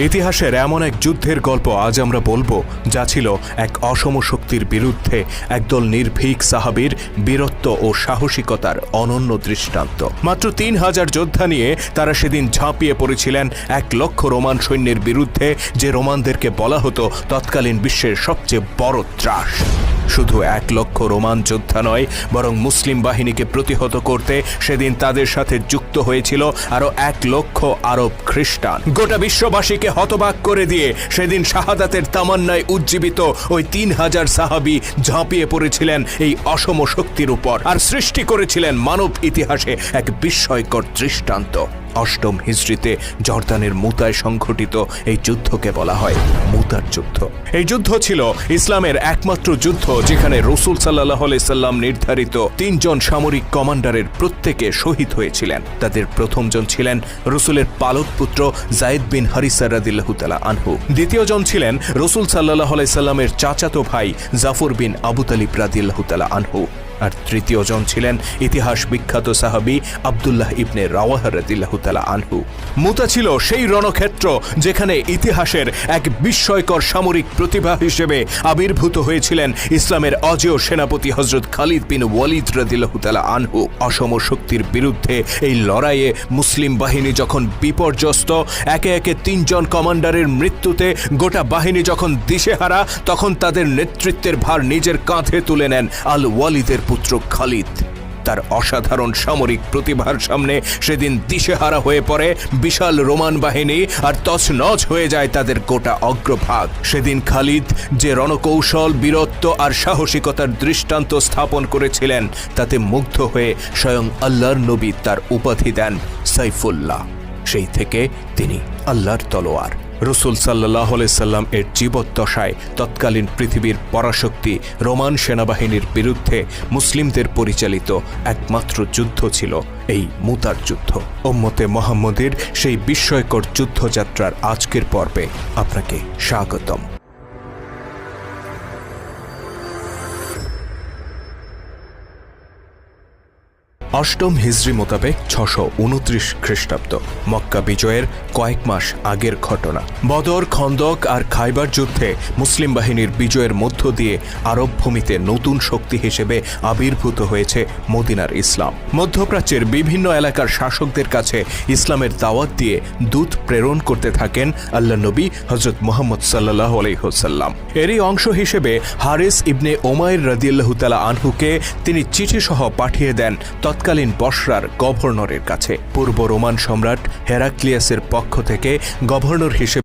ইতিহাসের এমন এক যুদ্ধের গল্প আজ আমরা বলব, যা ছিল এক অসম শক্তির বিরুদ্ধে একদল নির্ভীক সাহাবীর বীরত্ব ও সাহসিকতার অনন্য দৃষ্টান্ত। মাত্র তিন হাজার যোদ্ধা নিয়ে তারা সেদিন ঝাঁপিয়ে পড়েছিলেন এক লক্ষ রোমান সৈন্যের বিরুদ্ধে, যে রোমানদেরকে বলা হতো তৎকালীন বিশ্বের সবচেয়ে বড় ত্রাস। শুধু এক লক্ষ রোমান যোদ্ধা নয়, বরং মুসলিম বাহিনীকে প্রতিহত করতে সেদিন তাদের সাথে যুক্ত হয়েছিল আরও এক লক্ষ আরব খ্রিস্টান। গোটা বিশ্ববাসীকে হতবাক করে দিয়ে সেদিন শাহাদাতের তামান্নায় উজ্জীবিত ওই তিন হাজার সাহাবি ঝাঁপিয়ে পড়েছিলেন এই অসম শক্তির উপর, আর সৃষ্টি করেছিলেন মানব ইতিহাসে এক বিস্ময়কর দৃষ্টান্ত। অষ্টম হিজড়িতে জর্দানের মুতায় সংঘটিত এই যুদ্ধকে বলা হয় মুতার যুদ্ধ। এই যুদ্ধ ছিল ইসলামের একমাত্র যুদ্ধ যেখানে রসুল সাল্লাহ সাল্লাম নির্ধারিত তিনজন সামরিক কমান্ডারের প্রত্যেকে শহীদ হয়েছিলেন। তাদের প্রথমজন ছিলেন রসুলের পালক পুত্র জায়েদ বিন হারিসা রাদিল্লাহুতালা আনহু। দ্বিতীয়জন ছিলেন রসুল সাল্লাহ সাল্লামের চাচাতো ভাই জাফর বিন আবু তালিব রাদিল্লাহুতালা আনহু। আর তৃতীয় জন ছিলেন ইতিহাস বিখ্যাত সাহাবি আবদুল্লাহ ইবনে রাওয়াহ আনহু। মুতা ছিল সেই রণক্ষেত্র যেখানে ইতিহাসের এক বিস্ময়কর সামরিক প্রতিভা হিসেবে আবির্ভূত হয়েছিলেন ইসলামের অজেয় সেনাপতি হজরত খালিদ বিন ওয়ালিদ রাদিল্লাহু তাআলা আনহু। অসম শক্তির বিরুদ্ধে এই লড়াইয়ে মুসলিম বাহিনী যখন বিপর্যস্ত, একে একে তিনজন কমান্ডারের মৃত্যুতে গোটা বাহিনী যখন দিশেহারা, তখন তাদের নেতৃত্বের ভার নিজের কাঁধে তুলে নেন আল ওয়ালিদের পুত্র খালিদ, তার অসাধারণ সামরিক প্রতিভার সামনে সেদিন দিশেহারা হয়ে পড়ে, বিশাল রোমান বাহিনী আর তছনছ হয়ে যায় তাদের গোটা অগ্রভাগ। সেদিন খালিদ যে রণকৌশল, বীরত্ব আর সাহসিকতার দৃষ্টান্ত স্থাপন করেছিলেন, তাতে মুগ্ধ হয়ে স্বয়ং আল্লাহর নবী তার উপাধি দেন সাইফুল্লাহ। সেই থেকে তিনি আল্লাহর তলোয়ার। রসুল সাল্লাহ সাল্লাম এর জীবদ্দশায় তৎকালীন পৃথিবীর পরাশক্তি রোমান সেনাবাহিনীর বিরুদ্ধে মুসলিমদের পরিচালিত একমাত্র যুদ্ধ ছিল এই মুতার যুদ্ধ। ওম্মতে মোহাম্মদের সেই বিস্ময়কর যুদ্ধযাত্রার আজকের পর্বে আপনাকে স্বাগতম। অষ্টম হিজরি মোতাবেক ছশো উনত্রিশ খ্রিস্টাব্দ। মক্কা বিজয়ের কয়েক মাস আগের ঘটনা। বদর, খন্দক আর খাইবার যুদ্ধে মুসলিম বাহিনীর বিজয়ের মধ্য দিয়ে আরব ভূমিতে নতুন শক্তি হিসেবে আবির্ভূত হয়েছে মদিনার ইসলাম। মধ্যপ্রাচ্যের বিভিন্ন এলাকার শাসকদের কাছে ইসলামের দাওয়াত দিয়ে দূত প্রেরণ করতে থাকেন আল্লাহ নবী হজরত মোহাম্মদ সাল্লাহ আলহিহসাল্লাম এরই অংশ হিসেবে হারিস ইবনে ওমায়ের রাদিয়াল্লাহু তালা আনহুকে তিনি চিঠিসহ পাঠিয়ে দেন তৎকালীন বসরার গভর্নরের কাছে। পূর্ব রোমান সম্রাট হেরাক্লিয়াসের পক্ষ থেকে গভর্নর হিসেবে